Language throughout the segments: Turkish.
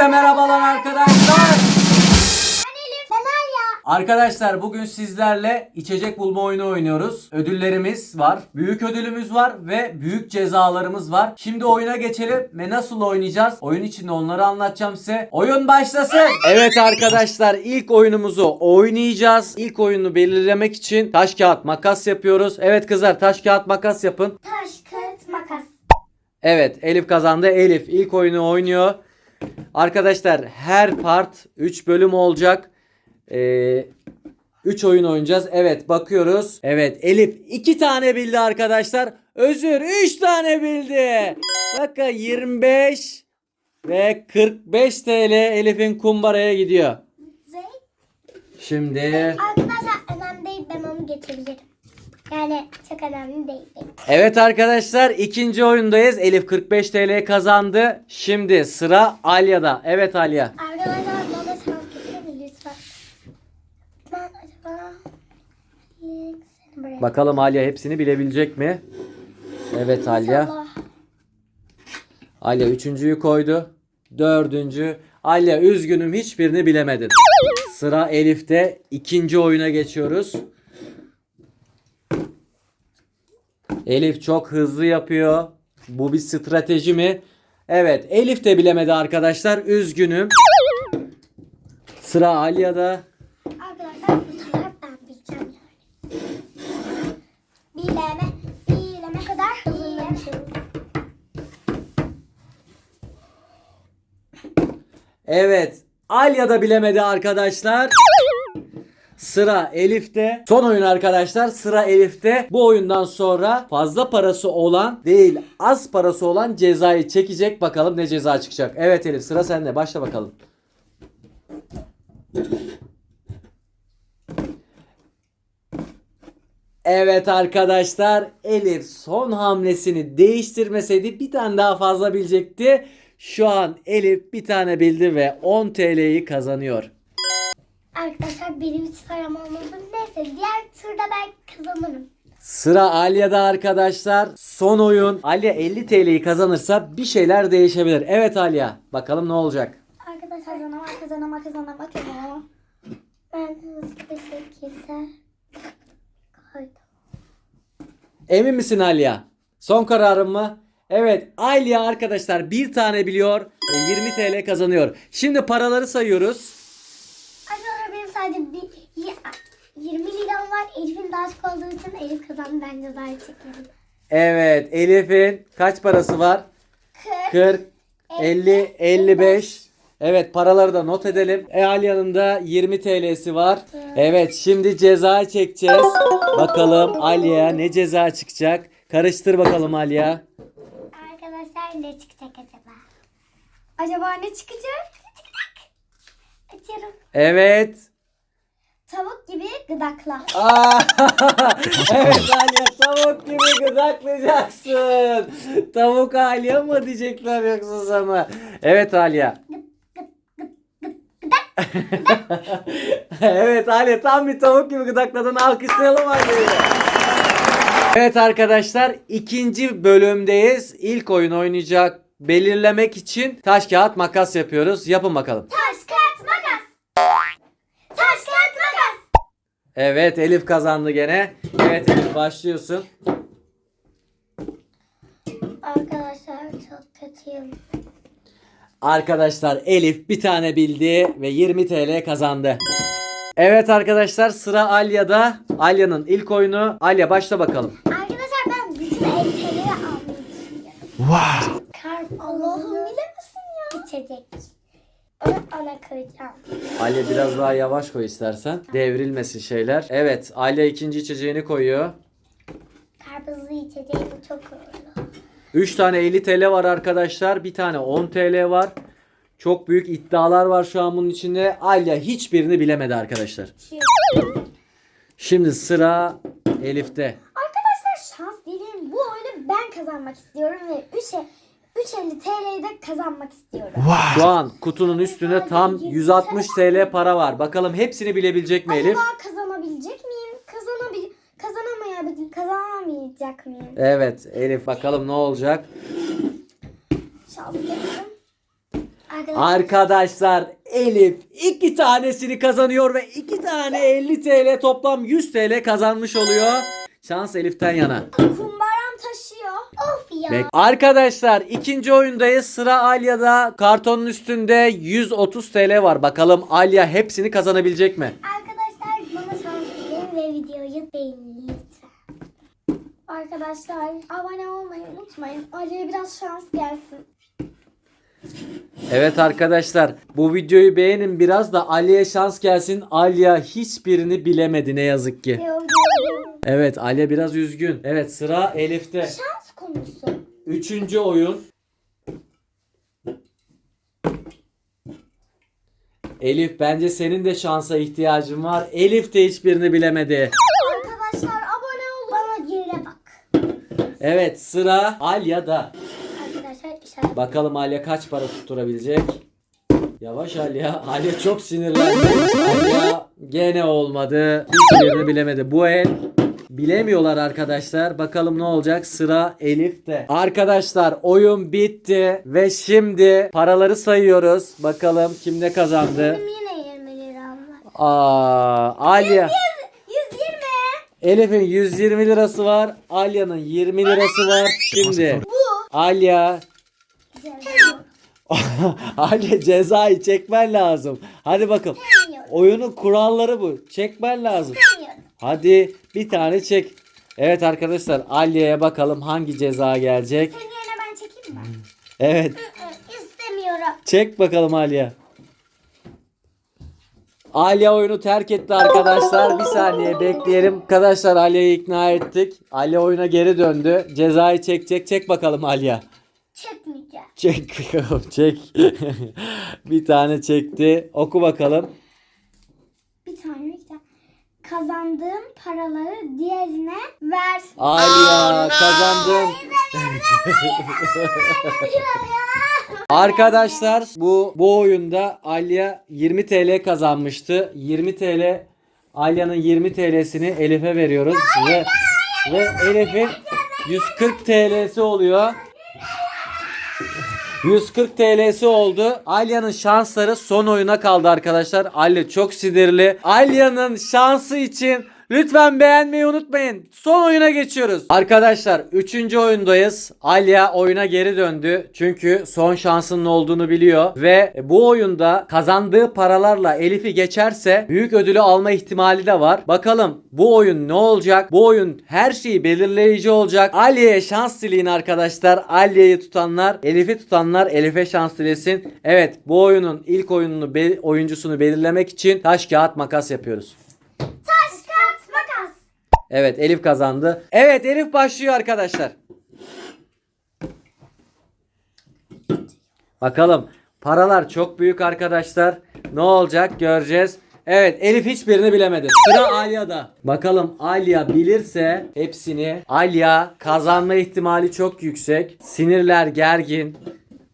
Hepinize merhabalar arkadaşlar. Ben Elif. Ben Alya. Arkadaşlar bugün sizlerle içecek bulma oyunu oynuyoruz. Ödüllerimiz var. Büyük ödülümüz var ve büyük cezalarımız var. Şimdi oyuna geçelim ve nasıl oynayacağız? Oyun içinde onları anlatacağım size. Oyun başlasın. Evet arkadaşlar ilk oyunumuzu oynayacağız. İlk oyunu belirlemek için taş kağıt makas yapıyoruz. Evet kızlar taş kağıt makas yapın. Taş, kağıt, makas. Evet Elif kazandı. Elif ilk oyunu oynuyor. Arkadaşlar her part 3 bölüm olacak. 3 oyun oynayacağız. Evet bakıyoruz. Evet Elif 2 tane bildi arkadaşlar. Özür 3 tane bildi. Bakın 25 ve 45 TL Elif'in kumbaraya gidiyor. Şimdi Arkadaşlar önemli değil ben onu getirebilirim. Yani çok önemli değil. Evet arkadaşlar ikinci oyundayız. Elif 45 TL kazandı. Şimdi sıra Alya'da. Evet Alya. Arkadaşlar bana şans getirir mi lütfen? Ben acaba... İlk seni buraya... Bakalım Alya hepsini bilebilecek mi? Evet Alya. Alya üçüncüyü koydu. Dördüncü. Alya üzgünüm hiçbirini bilemedin. Sıra Elif'te. ikinci oyuna geçiyoruz. Elif çok hızlı yapıyor. Bu bir strateji mi? Evet Elif de bilemedi arkadaşlar. Üzgünüm. Sıra Alya'da. Arkadaşlar bu sefer ben bileceğim yani. Bileme, bileme kadar. Evet. Alya da bilemedi arkadaşlar. Sıra Elif'te. Son oyun arkadaşlar. Sıra Elif'te. Bu oyundan sonra fazla parası olan değil az parası olan cezayı çekecek. Bakalım ne ceza çıkacak. Evet Elif sıra sende. Başla bakalım. Evet arkadaşlar Elif son hamlesini değiştirmeseydi bir tane daha fazla bilecekti. Şu an Elif bir tane bildi ve 10 TL'yi kazanıyor. Arkadaşlar benim hiç param olmadı. Neyse diğer turda ben kazanırım. Sıra Alya'da arkadaşlar. Son oyun. Alya 50 TL'yi kazanırsa bir şeyler değişebilir. Evet Alya. Bakalım ne olacak. Arkadaşlar kazanama kazanama kazanama kazanama. Ben hızlı bir şekilde koydum. Emin misin Alya? Son kararın mı? Evet Alya arkadaşlar bir tane biliyor ve 20 TL kazanıyor. Şimdi paraları sayıyoruz. Sadece bir, y- 20 liram var. Elif'in daha çok olduğu için Elif kazandı. Ben cezayı çekerim. Evet Elif'in kaç parası var? 40, 50, 55. Evet paraları da not edelim. E Alya'nın da 20 TL'si var. Evet şimdi ceza çekeceğiz. Bakalım Alya'ya ne ceza çıkacak? Karıştır bakalım Alya. Arkadaşlar ne çıkacak acaba? Acaba ne çıkacak? Ne çıkacak? Açıyorum. Evet. Tavuk gibi gıdakla. Aa, evet Alya tavuk gibi gıdaklayacaksın. Tavuk Alya mı diyecekler yoksa sana? Evet Alya. evet Alya tam bir tavuk gibi gıdakladın alkışlayalım Alya'yı. Evet arkadaşlar ikinci bölümdeyiz. İlk oyun oynayacak belirlemek için taş kağıt makas yapıyoruz. Yapın bakalım. Taş, Evet Elif kazandı gene. Evet Elif başlıyorsun. Arkadaşlar çok kötüyüm. Arkadaşlar Elif bir tane bildi ve 20 TL kazandı. Evet arkadaşlar sıra Alya'da. Alya'nın ilk oyunu. Alya başla bakalım. Arkadaşlar ben bütün elbiseleri almayı düşünüyorum. Wow. Karp Allah'ım bilemesin ya. İçecek. Ana koyacağım. Alya biraz daha yavaş koy istersen. Devrilmesin şeyler. Evet Alya ikinci içeceğini koyuyor. Karpuzlu içeceğim çok uğurlu. 3 tane 50 TL var arkadaşlar. Bir tane 10 TL var. Çok büyük iddialar var şu an bunun içinde. Alya hiçbirini bilemedi arkadaşlar. Şimdi sıra Elif'te. Arkadaşlar şans dilerim. Bu oyunu ben kazanmak istiyorum ve 3'e 350 TL'yi de kazanmak istiyorum. Şu an kutunun üstünde tam 160 TL para var. Bakalım hepsini bilebilecek mi Elif? Acaba kazanabilecek miyim? Kazanabil kazanamayabilir kazanamayacak mıyım? Evet Elif bakalım ne olacak? Şans getirin. Arkadaşlar. Arkadaşlar Elif iki tanesini kazanıyor ve iki tane 50 TL toplam 100 TL kazanmış oluyor. Şans Elif'ten yana. Taşıyor. Of ya. Bek- Arkadaşlar ikinci oyundayız. Sıra Alya'da. Kartonun üstünde 130 TL var. Bakalım Alya hepsini kazanabilecek mi? Arkadaşlar bana verin ve videoyu beğenin lütfen. Arkadaşlar abone olmayı unutmayın. Ali'ye biraz şans gelsin. Evet arkadaşlar bu videoyu beğenin biraz da Ali'ye şans gelsin. Alya hiçbirini bilemedi ne yazık ki. Evet Alya biraz üzgün. Evet sıra Elif'te. Şans. Üçüncü oyun. Elif bence senin de şansa ihtiyacın var. Elif de hiçbirini bilemedi. Arkadaşlar abone olun. Bana geride bak. Evet sıra Alya'da. Arkadaşlar işaret. Bakalım Alya kaç para tutturabilecek. Yavaş Alya. Alya çok sinirlendi. Alya gene olmadı. Hiçbirini bilemedi. Bu el bilemiyorlar arkadaşlar. Bakalım ne olacak. Sıra Elif'te. Arkadaşlar oyun bitti ve şimdi paraları sayıyoruz. Bakalım kim ne kazandı. Benim yine 20 liram var. Aa, Alya. 120. Elif'in 120 lirası var. Alya'nın 20 lirası var. Şimdi Bu. Alya. Alya cezayı çekmen lazım. Hadi bakalım. Oyunun kuralları bu. Çekmen lazım. Hadi bir tane çek. Evet arkadaşlar Alya'ya bakalım hangi ceza gelecek. Senin yerine ben çekeyim mi? Evet İstemiyorum. çek bakalım Alya. Alya oyunu terk etti arkadaşlar. Bir saniye bekleyelim. Arkadaşlar Alya'yı ikna ettik. Alya oyuna geri döndü. Cezayı çekecek. Çek bakalım Alya. Çekmeyeceğim. Çek bakalım çek. bir tane çekti. Oku bakalım. Bir tane bir tane. Kazandığım paraları diğerine ver. Alya kazandın. Arkadaşlar bu bu oyunda Alya 20 TL kazanmıştı. 20 TL Alya'nın 20 TL'sini Elif'e veriyoruz ve ve Elif'in 140 TL'si oluyor. 140 TL'si oldu. Alya'nın şansları son oyuna kaldı arkadaşlar. Alya çok sinirli. Alya'nın şansı için lütfen beğenmeyi unutmayın. Son oyuna geçiyoruz. Arkadaşlar 3. oyundayız. Alya oyuna geri döndü. Çünkü son şansının olduğunu biliyor. Ve bu oyunda kazandığı paralarla Elif'i geçerse büyük ödülü alma ihtimali de var. Bakalım bu oyun ne olacak? Bu oyun her şeyi belirleyici olacak. Alya'ya şans dileyin arkadaşlar. Alya'yı tutanlar, Elif'i tutanlar Elif'e şans dilesin. Evet bu oyunun ilk oyununu oyuncusunu belirlemek için taş kağıt makas yapıyoruz. Evet Elif kazandı. Evet Elif başlıyor arkadaşlar. Bakalım paralar çok büyük arkadaşlar. Ne olacak göreceğiz. Evet Elif hiçbirini bilemedi. Sıra Alya'da. Bakalım Alya bilirse hepsini. Alya kazanma ihtimali çok yüksek. Sinirler gergin.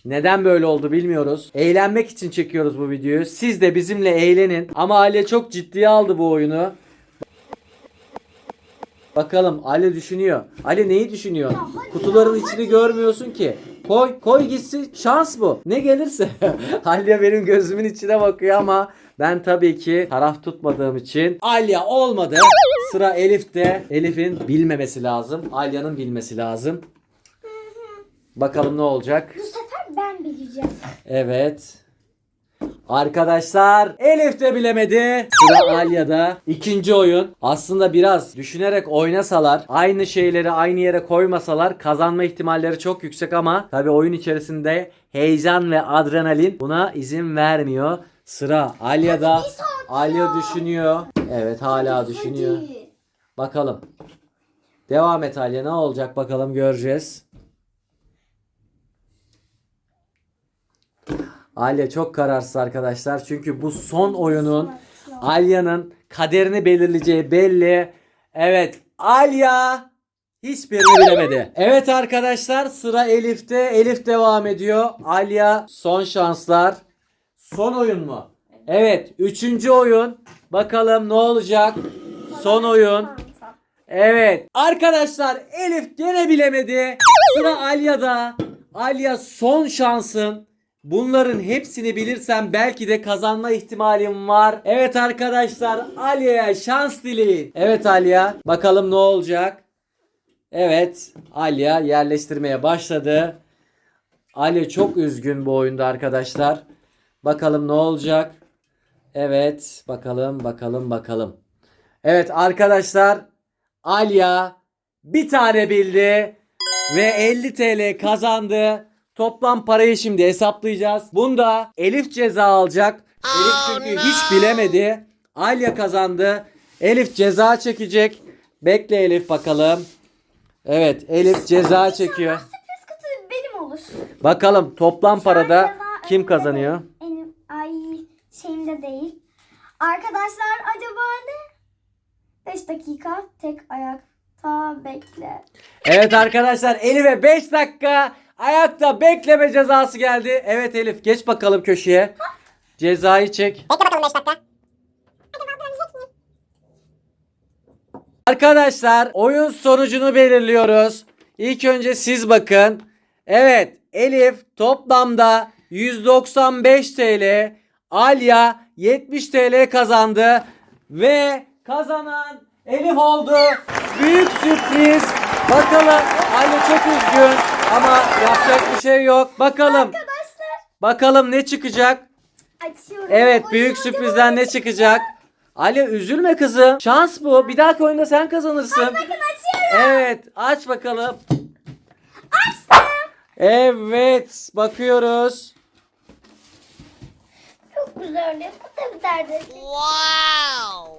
Neden böyle oldu bilmiyoruz. Eğlenmek için çekiyoruz bu videoyu. Siz de bizimle eğlenin. Ama Alya çok ciddiye aldı bu oyunu. Bakalım Ali düşünüyor. Ali neyi düşünüyor? Kutuların içini görmüyorsun ki. Koy koy gitsin. Şans bu. Ne gelirse. Alya benim gözümün içine bakıyor ama ben tabii ki taraf tutmadığım için Alya olmadı. Sıra Elif'te. Elif'in bilmemesi lazım. Alya'nın bilmesi lazım. Bakalım ne olacak? Bu sefer ben bileceğim. Evet. Arkadaşlar Elif de bilemedi. Sıra Alya'da. İkinci oyun. Aslında biraz düşünerek oynasalar, aynı şeyleri aynı yere koymasalar kazanma ihtimalleri çok yüksek ama tabi oyun içerisinde heyecan ve adrenalin buna izin vermiyor. Sıra Alya'da. Alya ya. düşünüyor. Evet hala düşünüyor. Bakalım. Devam et Alya ne olacak bakalım göreceğiz. Alya çok kararsız arkadaşlar. Çünkü bu son oyunun Alya'nın kaderini belirleyeceği belli. Evet Alya hiçbirini bilemedi. Evet arkadaşlar sıra Elif'te. Elif devam ediyor. Alya son şanslar. Son oyun mu? Evet. Üçüncü oyun. Bakalım ne olacak? Son oyun. Evet. Arkadaşlar Elif gene bilemedi. Sıra Alya'da. Alya son şansın. Bunların hepsini bilirsem belki de kazanma ihtimalim var. Evet arkadaşlar Ali'ye şans dileyin. Evet Aliye bakalım ne olacak. Evet Aliye yerleştirmeye başladı. Ali çok üzgün bu oyunda arkadaşlar. Bakalım ne olacak. Evet bakalım bakalım bakalım. Evet arkadaşlar Alya bir tane bildi ve 50 TL kazandı. Toplam parayı şimdi hesaplayacağız. Bunda Elif ceza alacak. Elif çünkü hiç bilemedi. Alya kazandı. Elif ceza çekecek. Bekle Elif bakalım. Evet Elif ceza çekiyor. Sürpriz kutu benim olur. Bakalım toplam parada Ceza kim kazanıyor? değil. Benim ay şeyimde değil. Arkadaşlar acaba ne? 5 dakika tek ayakta bekle. Evet arkadaşlar Elif'e 5 dakika ayakta bekleme cezası geldi. Evet Elif geç bakalım köşeye. Cezayı çek. Bekle bakalım 5 dakika. Arkadaşlar oyun sonucunu belirliyoruz. İlk önce siz bakın. Evet Elif toplamda 195 TL. Alya 70 TL kazandı. Ve kazanan Elif oldu. Büyük sürpriz. Bakalım Alya çok üzgün ama yapacak bir şey yok. Bakalım. Arkadaşlar Bakalım ne çıkacak? açıyorum. Evet büyük sürprizden ne çıkacak? Ali üzülme kızım. Şans bu. Bir dahaki oyunda sen kazanırsın. Bakın açıyorum. Evet aç bakalım. Açtım. Evet bakıyoruz. Çok güzeldi. Bu da biterdi.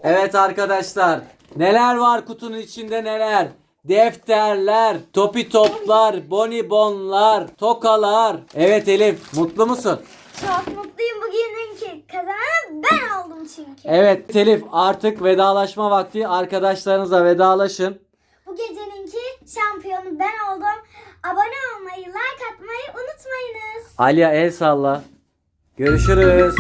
Evet arkadaşlar neler var kutunun içinde neler? Defterler, topi toplar, bonibonlar, tokalar. Evet Elif mutlu musun? Çok mutluyum bugünün kazanan ben oldum çünkü. Evet Elif artık vedalaşma vakti. Arkadaşlarınızla vedalaşın. Bu geceninki şampiyonu ben oldum. Abone olmayı, like atmayı unutmayınız. Aliye el salla. Görüşürüz.